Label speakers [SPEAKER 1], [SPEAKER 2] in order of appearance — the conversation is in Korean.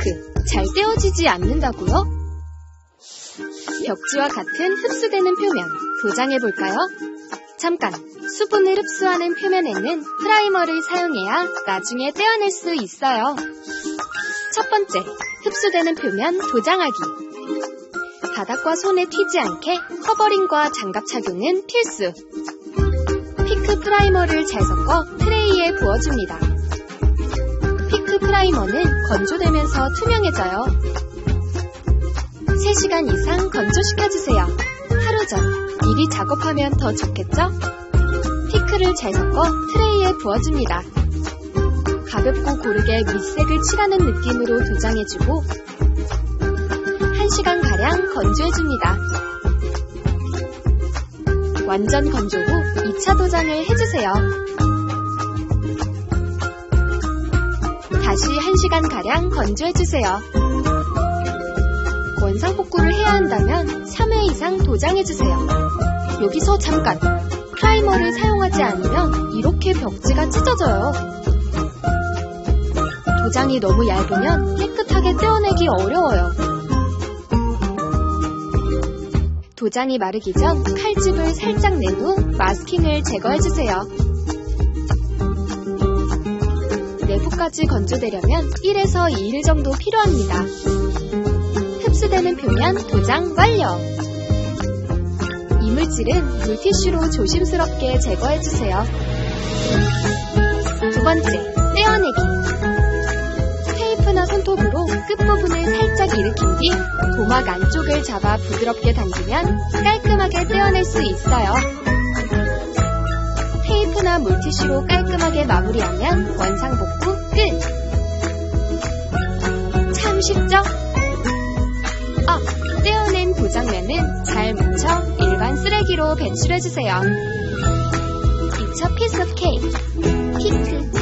[SPEAKER 1] 피크, 잘 떼어지지 않는다고요? 벽지와 같은 흡수되는 표면, 도장해 볼까요? 잠깐, 수분을 흡수하는 표면에는 프라이머를 사용해야 나중에 떼어낼 수 있어요. 첫 번째, 흡수되는 표면 도장하기. 바닥과 손에 튀지 않게 커버링과 장갑 착용은 필수. 피크 프라이머를 잘 섞어 트레이에 부어줍니다. 프라이머는 건조되면서 투명해져요. 3시간 이상 건조시켜주세요. 하루 전, 미리 작업하면 더 좋겠죠? 피크를 잘 섞어 트레이에 부어줍니다. 가볍고 고르게 밑색을 칠하는 느낌으로 도장해주고 1시간가량 건조해줍니다. 완전 건조 후 2차 도장을 해주세요. 다시 1시간가량 건조해주세요. 원상 복구를 해야 한다면 3회 이상 도장해주세요. 여기서 잠깐! 프라이머를 사용하지 않으면 이렇게 벽지가 찢어져요. 도장이 너무 얇으면 깨끗하게 떼어내기 어려워요. 도장이 마르기 전 칼집을 살짝 낸 후 마스킹을 제거해주세요. 내부까지 건조되려면 1에서 2일 정도 필요합니다. 흡수되는 표면 도장 완료! 이물질은 물티슈로 조심스럽게 제거해주세요. 두 번째, 떼어내기. 테이프나 손톱으로 끝부분을 살짝 일으킨 뒤 도막 안쪽을 잡아 부드럽게 당기면 깔끔하게 떼어낼 수 있어요. 테이프나 물티슈로 깔끔하게 마무리하면 원상복구 끝! 참 쉽죠? 아, 떼어낸 도장면은 잘 묻혀 일반 쓰레기로 배출해주세요. It's a piece of cake.